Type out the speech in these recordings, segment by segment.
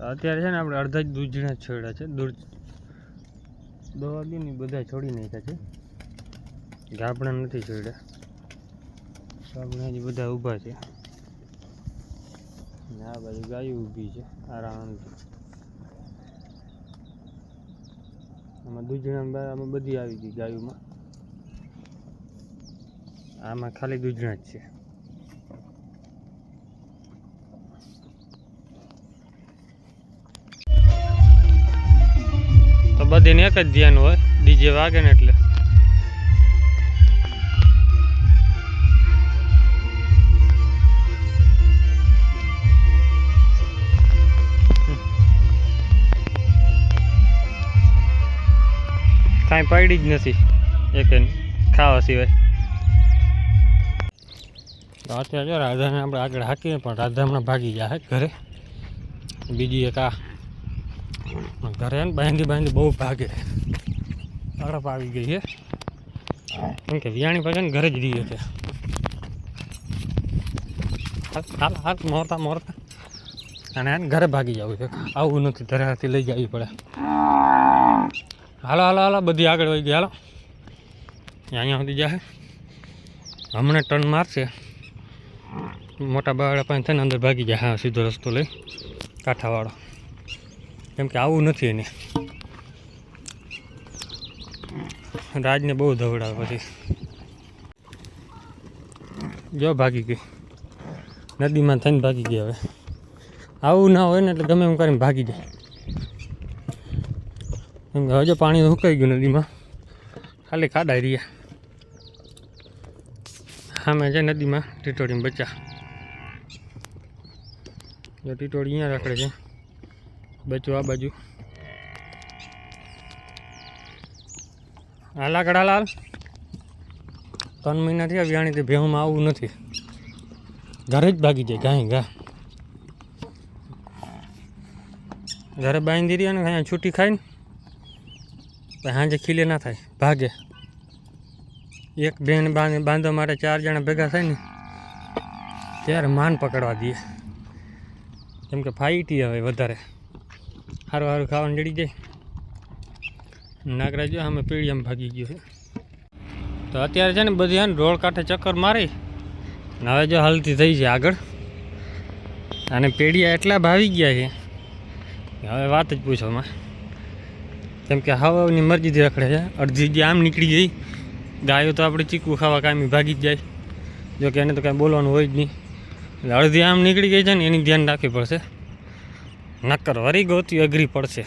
અત્યારે છે ને આપણે અડધા જ દૂધના છોડ્યા છે. દૂધ દવા દી ને બધા છોડી નાખ્યા છે. ગાબડા નથી છોડ્યા. ગાબડા હજી બધા ઊભા છે. આ બાજુ ગાયું ઊભી છે, આરામથી. આમાં દૂધણા આમાં બધી આવી ગઈ ગાયોમાં. આમાં ખાલી દૂધણા જ છે. બધીને એક જ ધ્યાન હોય, ડીજે વાગે ને એટલે. કાંઈ પડી જ નથી એક ખાવા સિવાય. અત્યારે જો રાધાને આપણે આગળ હાકીએ પણ રાધા હમણાં ભાગી જાય ઘરે. બીજી એક આ ઘરે બાંધી બાંધી બહુ ભાગે. તડપ આવી ગઈ છે કેમ કે વિયાણી ને ઘરે જ રહીએ છે. હાલ હાલ મોરતા મોરતા. અને એને ઘરે ભાગી જવું છે. આવું નથી, ધરાથી લઈ જવી પડે. હાલો હાલો હાલો, બધી આગળ વહી ગઈ હાલો. અહીંયા સુધી જાય હમણાં ટર્ન મારશે. મોટા બાળા પાસે થઈને અંદર ભાગી જાય હા, સીધો રસ્તો લઈ. કાંઠાવાળો. કેમ કે આવું નથી એને. રાજને બહુ ધવડાવે પછી. જો ભાગી ગઈ. નદીમાં થઈને ભાગી ગઈ હવે. આવું ના હોય ને એટલે ગમે એમ કરીને ભાગી જાય. કેમ કે હવે પાણી સુકાઈ ગયું નદીમાં. ખાલી ખાડા રહ્યા. સામે છે નદીમાં ટીટોળીમાં બચ્યા. જો ટીટોળી અહીંયા રાખડે છે. બચ્ચું આ બાજુ. હાલા કડાલાલ ત્રણ મહિનાથી થયા વ્યાણી તે ભેહુમાં આવું નથી. ઘરે જ ભાગી જાય, ગાય, ગા. ઘરે બાંધી રહી ને, અહીંયા છૂટી ખાઈને સાંજે ખીલે ના થાય, ભાગે. એક બેન બાંધ, બાંધવા માટે ચાર જણા ભેગા થાય ને, ત્યારે માન પકડવા દઈએ કેમ કે ફાઈટી હવે વધારે. સારું સારું ખાવાનું જડી જાય. નાગરાજ જો અમે પીળીયામ ભાગી ગયો છે. તો અત્યારે છે ને બધી હે રોડ કાંઠે ચક્કર મારી હવે જો હલતી થઈ છે આગળ. અને પેઢિયા એટલા ભાવી ગયા છે હવે વાત જ પૂછોમાં કેમ કે હવાની મરજીથી રખડે છે. અડધી જે આમ નીકળી ગઈ, ગાયો તો આપણે ચીકું ખાવા કામી ભાગી જ જાય. જો કે એને તો કાંઈ બોલવાનું હોય જ નહીં. એટલે અડધી આમ નીકળી ગઈ છે ને એની ધ્યાન રાખવી પડશે. નક્કર વરી ગોતી અઘરી પડશે.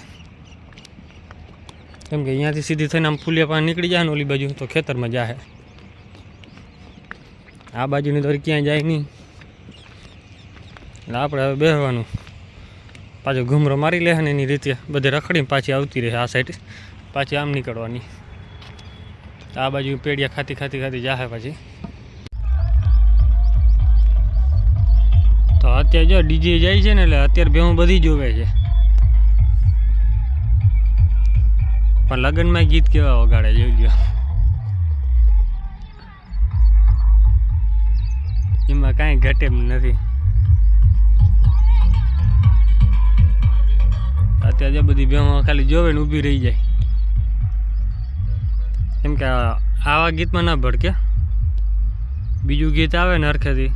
કેમ કે અહીંયાથી સીધી થઈને આમ ફૂલિયા પાસે નીકળી જાય ને ઓલી બાજુ, તો ખેતરમાં જાહે. આ બાજુની દોરી ક્યાંય જાય નહીં. એટલે આપણે હવે બેસવાનું પાછો ઘૂમરો મારી લે એની રીતે બધે રખડીને પાછી આવતી રહે આ સાઈડ પાછી આમ નીકળવાની. આ બાજુ પેડિયા ખાતી ખાતી ખાતી જાહે પછી. અત્યારે જો ડીજે જાય છે ને એટલે અત્યારે ભેહું બધી જોવે છે. પણ લગ્નમાં ગીત કેવા વગાડે જોઈ લ્યો. એમાં કાંઈ ઘટે નથી. અત્યારે જે બધી બેહો ખાલી જોવે ને ઊભી રહી જાય. કેમ કે આવા ગીતમાં ના ભડકે. બીજું ગીત આવે ને હરખેથી.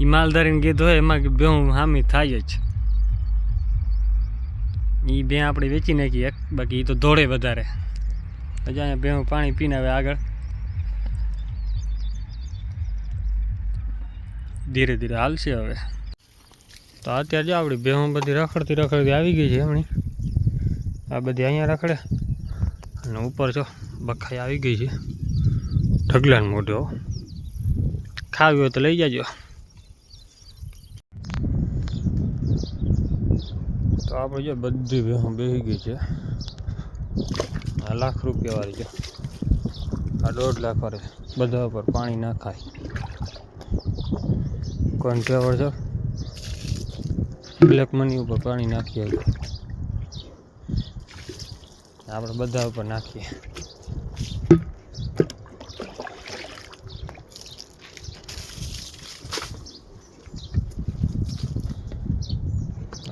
ઈ માલધારીને કીધું હોય, એમાં બેહું હામી થાય જ. એ બે આપણે વેચી નાખીએ બાકી એ તો દોડે વધારે. હજી અહીંયા બેહું પાણી પીને આવે આગળ. ધીરે ધીરે હાલશે હવે. તો અત્યારે જો આપણી બેહું બધી રખડતી રખડતી આવી ગઈ છે એમની. આ બધી અહીંયા રખડે. અને ઉપર જો બખાઈ આવી ગઈ છે. ઢગલાને મોઢો ખાવી હોય તો લઈ જાજો. તો આપણે બધી ભેહું બેસી ગઈ છે. આ લાખ રૂપિયા વાળી છે. આ દોઢ લાખ વાળી. બધા ઉપર પાણી નાખાય કોણ કેવળ છે? બ્લેક મની ઉપર પાણી નાખીએ આપણે બધા ઉપર નાખીએ.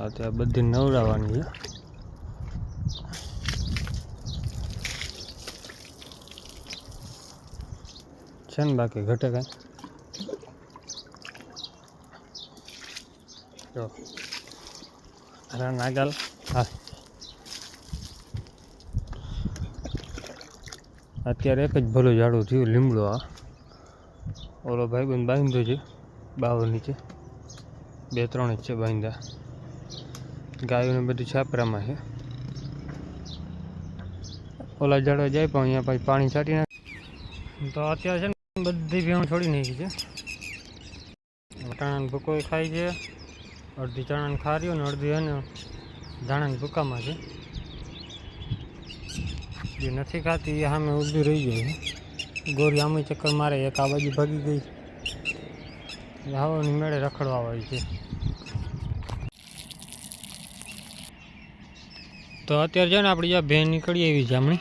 આ ત્યાં બધી નવડાવવાની છે. છે ને બાકી ઘટે કાંઈ? જો. અરે નાગાલ. હા. અત્યારે એક જ ભલું ઝાડું થયું, લીમડો આ. ઓલો ભાઈબંધ બાંધ્યો છે બાવર નીચે. બે ત્રણ જ છે બાંધ્યા. ગાયોને બધું છાપરામાં છે. ઓલા ઝાડવા જાય પણ અહીંયા પછી પાણી છાંટી નાખે. તો અત્યારે છે ને બધી ભેણ છોડી નાખી છે. વટાણાને ભૂકો ખાય છે. અડધી ચણાને ખાર્યું ને અડધી એને ધાણાને ભૂકામાં છે. જે નથી ખાતી એ સામે ઊભી રહી જાય ગોરી આમે ચક્કર મારે એક આ બાજુ ભાગી ગઈ હવાની મેળે રખડવા હોય છે. તો અત્યારે છે ને આપણી જ્યાં ભેન નીકળી એવી છે હમણાં.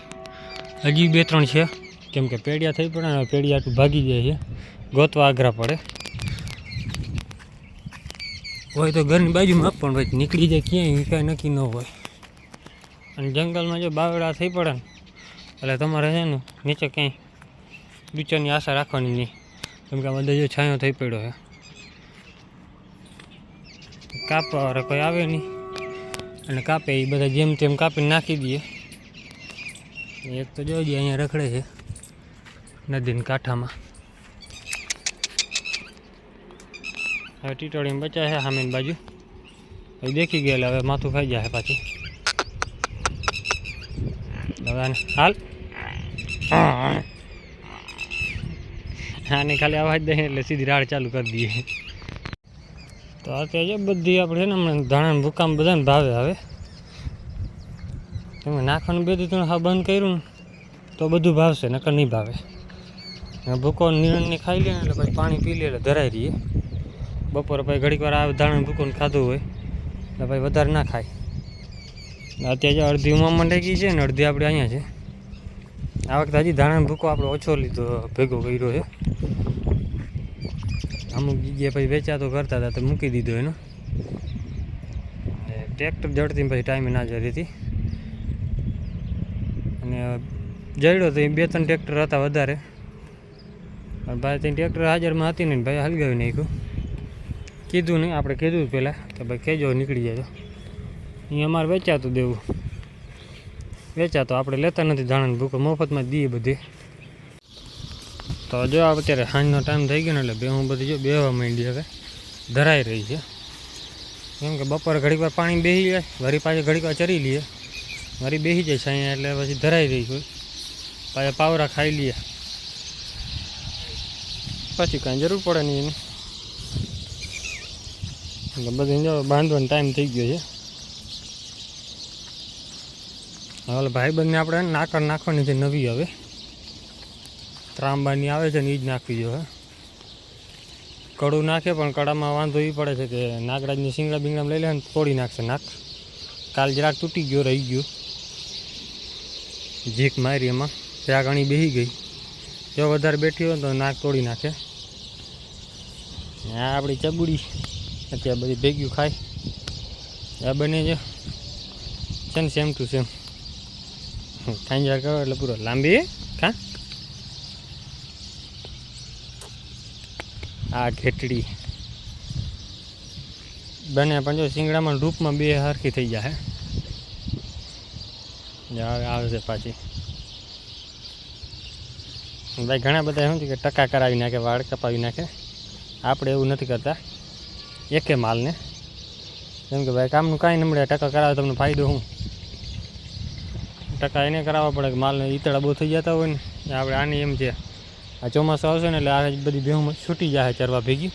હજી બે ત્રણ છે. કેમ કે પેડિયા થઈ પડે ને પેડિયા ભાગી જાય છે. ગોતવા આગ્રા પડે. હોય તો ઘરની બાજુમાં પણ ભાઈ નીકળી જાય ક્યાંય કાંઈ નક્કી ન હોય. અને જંગલમાં જો બાવડા થઈ પડે ને, એટલે તમારે છે ને નીચે ક્યાંય બિચારની આશા રાખવાની નહીં. કેમ કે આ બધા જો છાંયો થઈ પડ્યો છે. કાપવા કોઈ આવે નહીં. અને કાપે, એ બધા જેમ તેમ કાપીને નાખી દઈએ. એક તો જોજે અહીંયા રખડે છે, નદીના કાંઠામાં. હવે ટીટોળીમાં બચ્યા છે સામેની બાજુ. હવે દેખી ગયેલા, હવે માથું ખાઈ જાય પાછી. હવે હાલ. આને ખાલી અવાજ દે એટલે સીધી રાડ ચાલુ કરી દઈએ. તો અત્યારે જો બધી આપણે ને હમણાં ધાણા ભૂકામ બધાને ભાવે હવે. તમે નાખવાનું બે તમે હા બંધ કર્યું તો બધું ભાવશે, નકર નહીં ભાવે. ભૂકો નિરણને ખાઈ લે એટલે પછી પાણી પી લે એટલે ધરાઈ રહીએ. બપોરે પછી ઘડીક વાર આવે ધાણા ભૂકોને ખાધું હોય, એટલે પછી વધારે ના ખાય. અત્યારે અડધી ઉમા મંડાઈ ગઈ છે ને, અડધી આપણે અહીંયા છે. આ વખતે હજી ધાણા ભૂકો આપણે ઓછો લીધો, ભેગો કર્યો છે. અમુક જગ્યાએ પછી વેચાતો કરતા હતા તો મૂકી દીધો એનો. ટ્રેક્ટર જડતી પછી ટાઈમે ના જતી હતી. અને જડ્યો તો એ બે ત્રણ ટ્રેક્ટર હતા વધારે. પણ ભાઈ ત્યાં ટ્રેક્ટર હાજરમાં હતી નહીં ભાઈ હલગાવી નાખ્યું. કીધું નહીં, આપણે કીધું પહેલાં કે ભાઈ કહેજો નીકળી જાય અહીંયા અમારે વેચાતું દેવું. વેચાતો આપણે લેતા નથી જાણે ભૂકો મફતમાં જ દઈએ બધી. તો જો અત્યારે સાંજનો ટાઈમ થઈ ગયો ને એટલે બે હું બધી જો બેવા માંડી હવે. ધરાઈ રહી છે. કેમ કે બપોરે ઘડીક વાર પાણી બેસી જાય વરી પાછી ઘડીક વાર ચરી લઈએ. વરી બેસી જાય છાંયા એટલે પછી ધરાઈ રહી હોય પાછા પાવરા ખાઈ લઈએ. પછી કાંઈ જરૂર પડે નહીં એની. એટલે બધું જો બાંધવાનો ટાઈમ થઈ ગયો છે. હવે ભાઈબંધને આપણે નાકર નાખવાની છે નવી હવે. ત્રાંબાની આવે છે ને એ જ નાખવી જોઈએ કડું નાખે પણ કડામાં વાંધો એ પડે છે કે નાગરાજની શિંગડા બીંગડા લઈ લે ને તોડી નાખશે નાક કાલ જરાક તૂટી ગયો, રહી ગયો. જીક મારી એમાં. ત્યાં ઘણી બેસી ગઈ. જો વધારે બેઠી હોય તો નાક તોડી નાખે. આ આપણી ચબુડી. અત્યારે બધી ભેગ્યું ખાય. આ બને છે. છે ને સેમ ટુ સેમ ખાંજા કરો એટલે પૂરો. લાંબી ખા આ ઘેટડી. બને પણ જો શિંગડામાં રૂપમાં બે હરખી થઈ જાય હવે આવશે પાછી. ભાઈ, ઘણા બધા શું છે કે ટકા કરાવી નાખે, વાળ કપાવી નાખે. આપણે એવું નથી કરતા. એકે માલને. કેમ કે ભાઈ, કામનું કાંઈ ન મળે ટકા કરાવે તમને ફાયદો શું? ટકા એને કરાવવા પડે કે માલને ઈતળા બહુ થઈ જતા હોય ને આપણે આની એમ છે. આ ચોમાસું આવશે ને એટલે આ બધી ભેહું છૂટી જાય ચરવા ભેગી.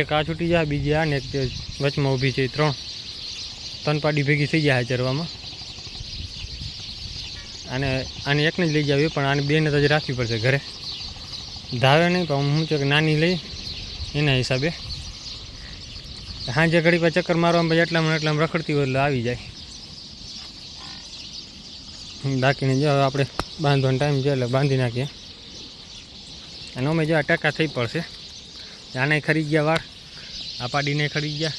એક આ છૂટી જાય બીજી આ ને એક વચમાં ઊભી છે ત્રણ. ત્રણ પાડી ભેગી થઈ જાય ચરવામાં. અને આને એકને જ લઈ જાવી, પણ આને બેને તો જ રાખવી પડશે ઘરે. ધાવે નહીં, પણ હું છે કે નાની લઈ, એના હિસાબે. સાંજે ઘડી પર ચક્કર મારવામાં પછી એટલામાં એટલામાં રખડતી હોય એટલે આવી જાય. બાકીને જો આપણે બાંધવાનો ટાઈમ છે એટલે બાંધી નાખીએ. અને અમે જો આ થઈ પડશે. આને ખરી ગયા વાળ આ પાડીને ખરી ગયા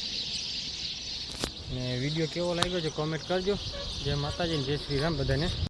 ને વીડિયો કેવો લાગ્યો છે કોમેન્ટ કરજો. જય માતાજી જય શ્રી રામ બધાને.